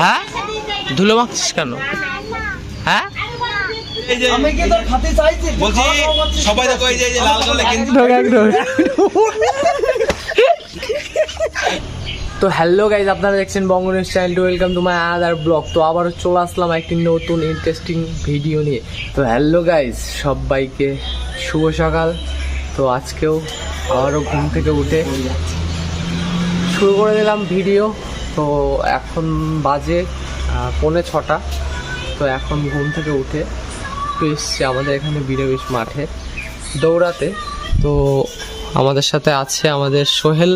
হ্যাঁ? ধুলো মাখছিস কেন? হ্যাঁ? এই যে আমি কি তোর খাতে চাইছি? বলছি সবাই দেখো এই যে লাল তো হ্যালো গাইজ আপনারা দেখছেন Banga news channel to welcome to my other blog তো আবারও চলে আসলাম একটি নতুন ইন্টারেস্টিং ভিডিও নিয়ে। তো হ্যালো গাইজ সবাইকে শুভ সকাল। তো আজকেও আবারও ঘুম থেকে উঠে শুরু করে দিলাম ভিডিও তো এখন বাজে পৌনে ছটা। তো এখন ঘুম থেকে উঠে একটু এসছি আমাদের এখানে বিরেবিশ মাঠে দৌড়াতে। তো আমাদের সাথে আছে আমাদের সোহেল।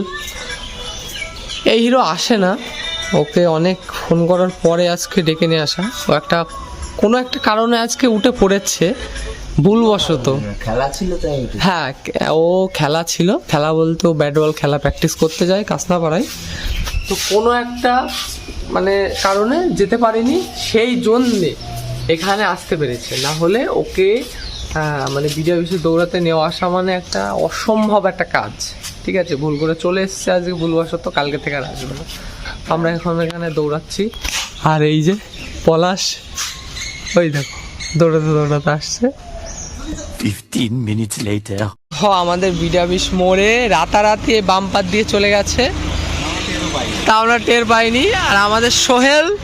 এই হিরো আসে না। ওকে অনেক ফোন করার পরে আজকে ডেকে নিয়ে আসা। ও একটা কোনো একটা কারণে আজকে উঠে পড়েছে। ভুলবশত। খেলা ছিল তাই হ্যাঁ ও খেলা ছিল। খেলা বলতে ও ব্যাট বল খেলা প্র্যাকটিস করতে যায় কাসনাপাড়ায় তো কোনো একটা মানে কারণে যেতে পারেনি সেই জন্যে এখানে আসতে পেরেছে। না হলে ওকে মানে বিজয় বিশ্বে দৌড়াতে নেওয়া আসা মানে একটা অসম্ভব একটা কাজ। ঠিক আছে ভুল করে চলে এসছে আজকে ভুলবশত কালকে থেকে আর আসবে না। আমরা এখন এখানে দৌড়াচ্ছি। আর এই যে পলাশ ওই দেখো দৌড়াতে দৌড়াতে আসছে। 15 minutes later. হ আমাদের বিডাবিস মোড়ে রাতারাতি বাম্পার দিয়ে চলে গেছে। তা আমরা টের পাইনি। আর আমাদের সোহেল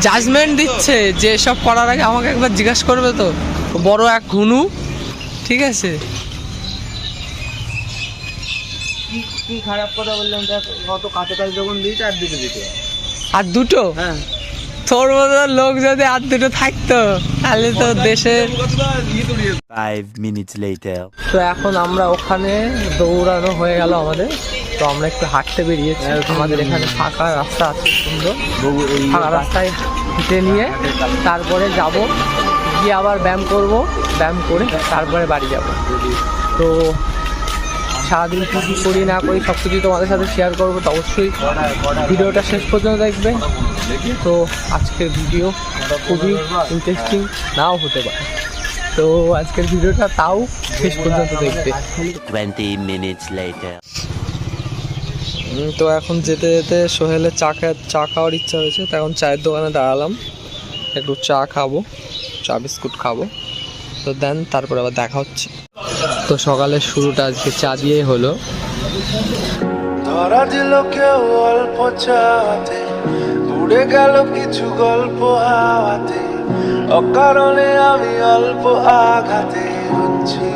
জাজমেন্ট দিচ্ছে যে সব করার আগে আমাকে একবার জিজ্ঞাসা করবে তো। বড় এক ঘুনু ঠিক আছে? কি খারাপ কথা বললাম দেখ কত কাছে কাছে যখন দিয়েছে আর দিতে দিতে। আর দুটো? হ্যাঁ। তোর মতো লোক যদি আর দুটো থাকতো তাহলে তো দেশের Five minutes later. তো এখন আমরা ওখানে দৌড়ানো হয়ে গেল আমাদের। তো আমরা একটু হাঁটতে বেরিয়েছি। আমাদের এখানে ফাঁকা রাস্তা আছে সুন্দর। ফাঁকা রাস্তায় হেঁটে নিয়ে তারপরে যাব। গিয়ে আবার ব্যায়াম করব। ব্যায়াম করে তারপরে বাড়ি যাব। তো সারাদিন কী কী করি না করি সব কিছু তোমাদের সাথে শেয়ার করব তো অবশ্যই ভিডিওটা শেষ পর্যন্ত দেখবে। তো আজকের ভিডিও খুবই ইন্টারেস্টিং নাও হতে পারে। তো আজকের ভিডিওটা তাও শেষ পর্যন্ত দেখবে। 20 minutes later. উম, তো এখন যেতে যেতে সোহেলের চা চা খাওয়ার ইচ্ছা হয়েছে তো এখন চায়ের দোকানে দাঁড়ালাম। একটু চা খাব চা বিস্কুট খাব। তো দেন তারপরে আবার দেখা হচ্ছে। তো সকালের শুরুটা আজকে চা দিয়েই হলো। ধরা দিল কেউ অল্প চাতে উড়ে গেল কিছু গল্প হাওয়াতে। অকারণে আমি অল্প আঘাতে হচ্ছি।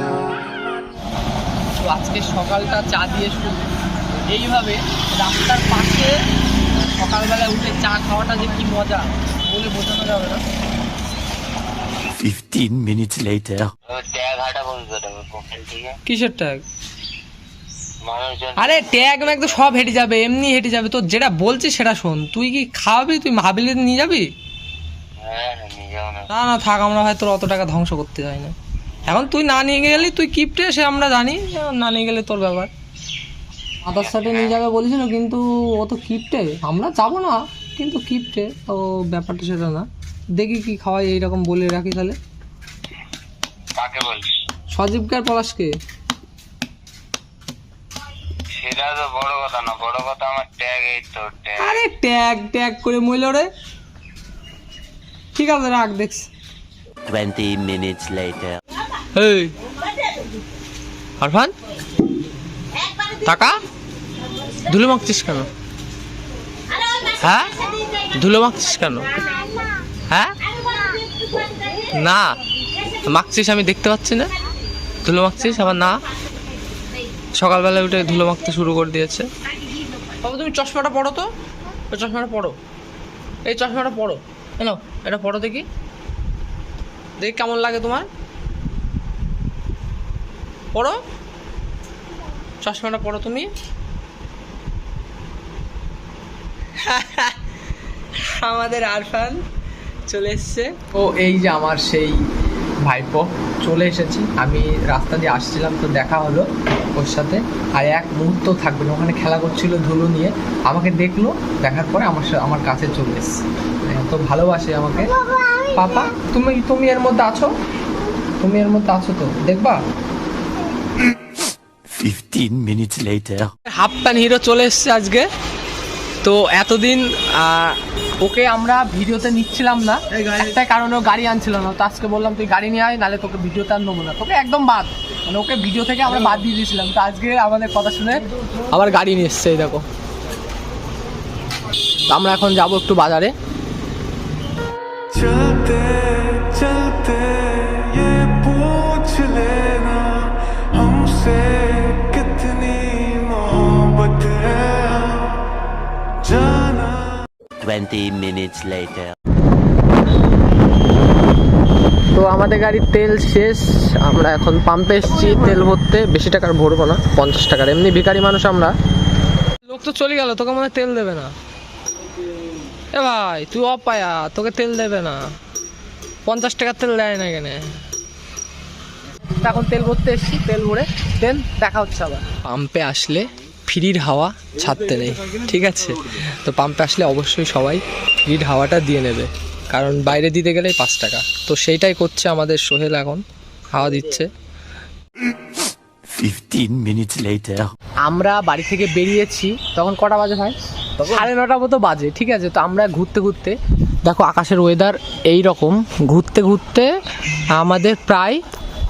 আজকে সকালটা চা দিয়ে শুরু। এইভাবে রাস্তার পাশে সকালবেলা উঠে চা খাওয়াটা যে কি মজা বলে বোঝানো যাবে না। 15 minutes later. কিসের ট্যাগ আরে ট্যাগ ম্যাগ তো সব হেঁটে যাবে এমনি হেঁটে যাবে। তো যেটা বলছি সেটা শোন। তুই কি খাওয়াবি তুই হাবিলে নিয়ে যাবি? না। না থাক আমরা হয়তো অত টাকা ধ্বংস করতে যাই না। এখন তুই না নিয়ে গেলি তুই কিপটে সে আমরা জানি না নিয়ে গেলে তোর ব্যাপার। আদার সাথে নিয়ে যাবে বলেছিল কিন্তু ও তো কিপটে আমরা যাব না কিন্তু কিপটে তো ব্যাপারটা সেটা না। দেখি কি খাওয়াই এইরকম বলে রাখি তাহলে। কাকে বলছিস? সজীবকে আর পলাশকে? সেটা তো বড় কথা না বড় কথা আমার ট্যাগ এই তো ট্যাগ আরে ট্যাগ ট্যাগ করে মইল রে। ঠিক আছে রাখ দেখছি। 20 minutes later. এই আরফান? টাকা ধুলো মাখছিস কেন? হ্যাঁ? ধুলো মাখছিস কেন? হ্যাঁ? না। মাখছিস আমি দেখতে পাচ্ছি না। ধুলো মাখছিস? আমার না। সকালবেলা উঠে ধুলো মাখতে শুরু করে দিয়েছে। বাবা তুমি চশমাটা পড়ো তো। ওই চশমাটা পড়ো। এই চশমাটা পড়ো। কেন এটা পড়ো দেখি। দেখি কেমন লাগে তোমার। পড়ো। চশমাটা পড়ো তুমি। আমাদের আরফান। চলে এসছে। ও এই যে আমার সেই ভাইপো চলে এসেছি। আমি রাস্তা দিয়ে আসছিলাম তো দেখা হলো ওর সাথে। আর এক মুহূর্ত থাকবে না ওখানে খেলা করছিল ধুলো নিয়ে। আমাকে দেখল দেখার পরে আমার আমার কাছে চলে এসছে। এত ভালোবাসে আমাকে। পাপা তুমি তুমি এর মধ্যে আছো? তুমি এর মধ্যে আছো তো দেখবা? 15 minutes later. Half pant hero চলে এসছে আজকে। তো এতদিন ওকে আমরা ভিডিওতে নিচ্ছিলাম না। একটাই কারণে ও গাড়ি আনছিল না। তো আজকে বললাম তুই গাড়ি নিয়ে আয় নাহলে তোকে ভিডিওতে আর নেব না। তোকে একদম বাদ। মানে ওকে ভিডিও থেকে আমরা বাদ দিয়ে দিয়েছিলাম। তো আজকে আমাদের কথা শুনে আবার গাড়ি নিয়ে এসছে দেখো। আমরা এখন যাব একটু বাজারে। চলতে চলতে। 20 minutes later. তো আমাদের গাড়ির তেল শেষ। আমরা এখন পাম্পে এসেছি তেল ভরতে। বেশি টাকার ভরবো না পঞ্চাশ টাকার। এমনি ভিখারি মানুষ আমরা। লোক তো চলে গেল তোকে মনে হয় তেল দেবে না। এ ভাই তুই অপায়া তোকে তেল দেবে না। পঞ্চাশ টাকার তেল দেয় না এখানে এখন তেল ভরতে এসেছি তেল ভরে। দেন দেখা হচ্ছে আবার। পাম্পে আসলে ফ্রির হাওয়া ছাড়তে নেই ঠিক আছে? তো পাম্পে আসলে অবশ্যই সবাই ফ্রির হাওয়াটা দিয়ে নেবে কারণ বাইরে দিতে গেলেই পাঁচ টাকা। তো সেইটাই করছে আমাদের সোহেল এখন হাওয়া দিচ্ছে। 15 minutes later. আমরা বাড়ি থেকে বেরিয়েছি তখন কটা বাজে ভাই? সাড়ে নটা মতো বাজে ঠিক আছে? তো আমরা ঘুরতে ঘুরতে দেখো আকাশের ওয়েদার এই রকম ঘুরতে ঘুরতে আমাদের প্রায়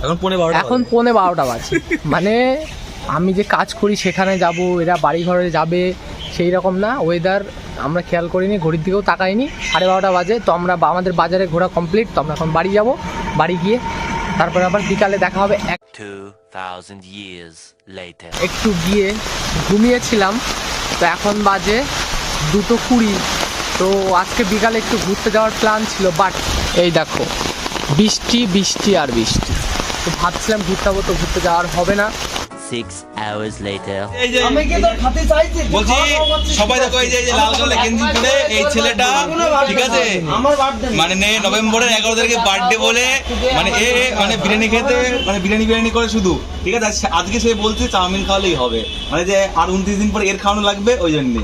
এখন পনে বারোটা এখন পৌনে বারোটা বাজে। মানে আমি যে কাজ করি সেখানে যাব এরা বাড়ি ঘরে যাবে সেই রকম না। ওয়েদার আমরা খেয়াল করিনি ঘড়ির দিকেও তাকাইনি। সাড়ে বারোটা বাজে তো আমরা আমাদের বাজারে ঘোরা কমপ্লিট তো আমরা এখন বাড়ি যাব বাড়ি গিয়ে। তারপরে আবার বিকালে দেখা হবে এক 2000 years later. একটু গিয়ে ঘুমিয়েছিলাম তো এখন বাজে দুটো কুড়ি। তো আজকে বিকালে একটু ঘুরতে যাওয়ার প্ল্যান ছিল বাট এই দেখো বৃষ্টি বৃষ্টি আর বৃষ্টি। তো ভাবছিলাম ঘুরতে যাব তো ঘুরতে যাওয়ার হবে না। 6 hours later. আমি কি তোর খাতে চাইছি? বলছি খাওয়া দাওয়া করছিস সবাই দেখো এই যে এই যে লাল কালার গেঞ্জি পরে এই ছেলেটা ঠিক আছে? মানে নে নভেম্বরের এগারো তারিখে বার্থডে বলে মানে এ মানে বিরিয়ানি খেতে মানে বিরিয়ানি বিরিয়ানি করে শুধু। ঠিক আছে? আজকে সে বলছে চাউমিন খাওয়ালেই হবে। মানে যে আর উনত্রিশ দিন পর এর খাওয়ানো লাগবে ওই জন্য।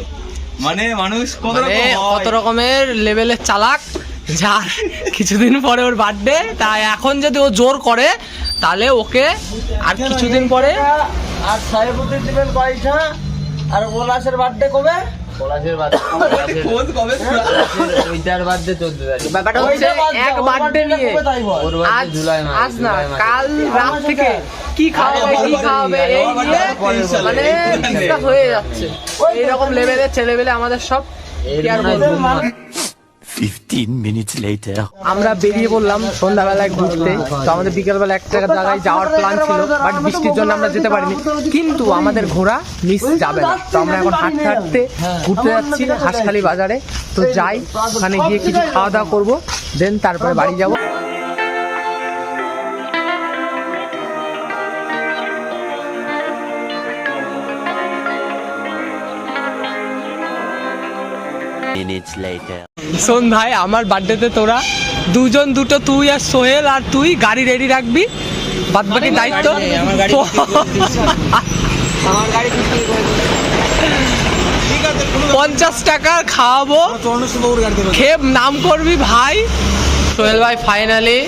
মানে মানুষ কত মানে। কত রকমের লেভেলের চালাক। যার কিছুদিন পরে ওর বার্থডে তাই এখন যদি ও জোর করে তাহলে ওকে আর কিছুদিন পরে আর সাহেবুদ্দিন দিবেন পয়সা আর ওলাসের বার্থডে কবে? কাল রাত থেকে কি খাওয়াবে কি খাওয়াবে এই নিয়ে মানে হয়ে যাচ্ছে। এইরকম লেভেলের ছেলেবেলে আমাদের সব 15 minutes later. আমরা বেরিয়ে পড়লাম সন্ধ্যাবেলায় ঘুরতে। তো আমাদের বিকেলবেলা একটা জায়গায় যাওয়ার প্ল্যান ছিল বাট বৃষ্টির জন্য আমরা যেতে পারিনি। কিন্তু আমাদের ঘোরা মিস যাবে না। তো আমরা এখন হাঁটতে হাঁটতে ঘুরতে যাচ্ছি হাঁসখালি বাজারে। তো যাই, ওখানে গিয়ে কিছু খাওয়া দাওয়া করব দেন তারপরে বাড়ি যাব। শোন ভাই আমার বার্থডেতে তোরা দুজন দুটো তুই আর সোহেল আর তুই গাড়ি রেডি রাখবি। বাদ বাকি দায়িত্ব? পঞ্চাশ টাকা খাওয়াবো। নাম করবি ভাই। সোহেল ভাই ফাইনালি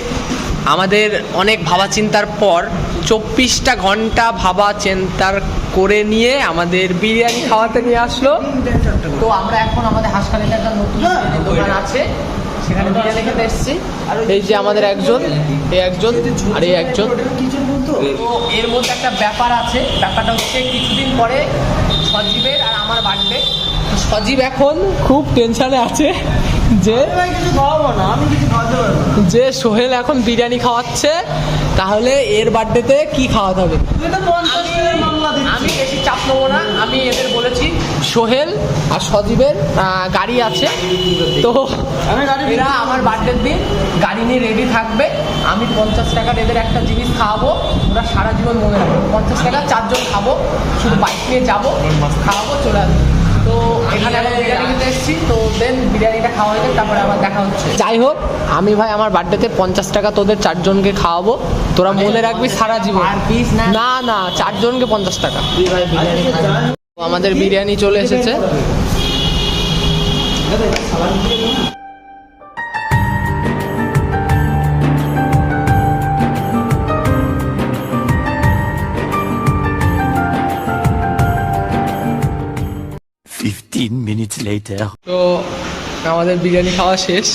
আমাদের অনেক ভাবা চিন্তার পর চব্বিশটা ঘণ্টা ভাবা চিন্তার করে নিয়ে আমাদের বিরিয়ানি খাওয়াতে নিয়ে আসলো। তো আমরা এখন আমাদের হাসপাতালে একটা নতুন দোকান আছে। সেখানে বিরিয়ানি খেতে এসেছি। এই যে আমাদের একজন এই একজন আর এই একজন। তো এর মধ্যে একটা ব্যাপার আছে। ব্যাপারটা হচ্ছে কিছুদিন পরে সজীবের আর আমার বার্থডে। সজীব এখন খুব টেনশনে আছে। যে ভাই না আমি কিছু খাওয়াতে পারব না। যে সোহেল এখন বিরিয়ানি খাওয়াচ্ছে তাহলে এর বার্থডেতে কি খাওয়াতে হবে। আমি বেশি চাপ নেব না আমি এদের বলেছি। সোহেল আর সজীবের গাড়ি আছে। তো আমি গাড়ি এরা আমার বার্থডের দিন গাড়ি নিয়ে রেডি থাকবে। আমি পঞ্চাশ টাকার এদের একটা জিনিস খাওয়াবো ওরা সারা জীবন মনে রাখবে। পঞ্চাশ টাকা চারজন খাব শুধু বাইক নিয়ে যাব খাওয়াবো চলে আসব। তো এখানে আবার বিরিয়ানি খেতে এসেছি। তো দেন বিরিয়ানিটা খাওয়া হয়ে তারপরে আবার দেখা হচ্ছে। যাই হোক আমি ভাই আমার বার্থডেতে পঞ্চাশ টাকা তোদের চারজনকে খাওয়াবো। তোরা মনে রাখবি সারা জীবন। না। না চারজনকে পঞ্চাশ টাকা। তো আমাদের বিরিয়ানি চলে এসেছে। Later. তো আমাদের বিরিয়ানি খাওয়া শেষ।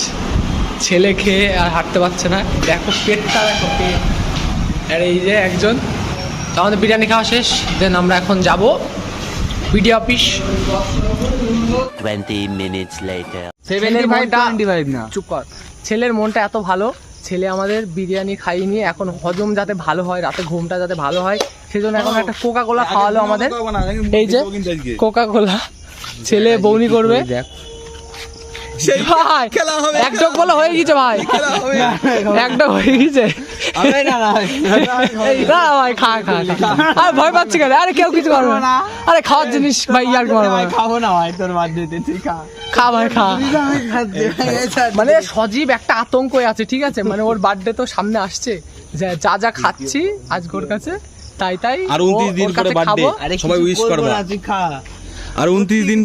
ছেলে খেয়ে আর হাঁটতে পারছে না। দেখো পেটটা দেখো পেট আর এই যে একজন। তো আমাদের বিরিয়ানি খাওয়া শেষ। দেন আমরা এখন যাব বিডিও অফিস 20 minutes later. ছেলের মনটা চুপ কর। ছেলের মনটা এত ভালো ছেলে আমাদের বিরিয়ানি খাইয়ে নিয়ে এখন হজম যাতে ভালো হয় রাতে ঘুমটা যাতে ভালো হয় সেজন্য এখন একটা কোকা কোলা খাওয়ালো আমাদের। এই যে কোকা কোলা ছেলে বৌনি করবে? ভাই এক ডক বলে হয়ে গেছে ভাই। এক ডক হয়ে গেছে। না ভাই। খা খা খা। ভয় পাচ্ছি কেন? আরে কেউ কিছু করবে না। আরে খাওয়ার জিনিস ভাই ইয়ার মারবো খাব না ভাই তোর বাদ দিতে তুই খা। খা ভাই খা। মানে সজীব একটা আতঙ্কই আছে ঠিক আছে? মানে ওর বার্থডে তো সামনে আসছে। যা- যা যা খাচ্ছি আজকে ওর কাছে তাই তাই আর ও- 29 দিন পরে কাছে সবাই উইশ করবা খা। আর উনত্রিশ দিন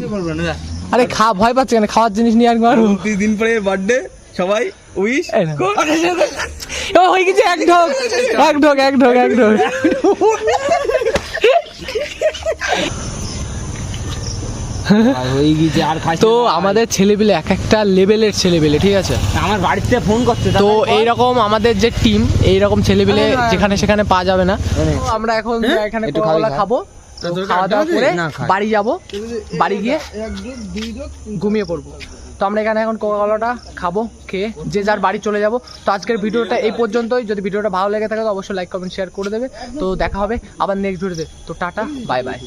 আরে খা ভয় পাচ্ছে কেন? খাওয়ার জিনিস নিয়ে আর উনত্রিশ দিন পরে বার্থডে সবাই উইশ হয়ে গেছে এক ঢোক এক ঢোক এক ঢোক এক ঢোক। হয়ে তো আমাদের ছেলেপিলে এক একটা লেভেলের ছেলেপিলে ঠিক আছে? আমার বাড়িতে ফোন করছে তো এইরকম আমাদের যে টিম এইরকম ছেলেপিলে যেখানে সেখানে পাওয়া যাবে না। আমরা এখন এখানে একটু কোকাকোলা খাব। তো খাওয়া দাওয়া করে বাড়ি যাব বাড়ি গিয়ে ঘুমিয়ে পড়ব। তো আমরা এখানে এখন কোকাকলাটা খাব খেয়ে যে যার বাড়ি চলে যাব। তো আজকের ভিডিওটা এই পর্যন্তই। যদি ভিডিওটা ভালো লেগে থাকে তো অবশ্যই লাইক কমেন্ট শেয়ার করে দেবে। তো দেখা হবে আবার নেক্সট ভিডিওতে তো। Tata bye bye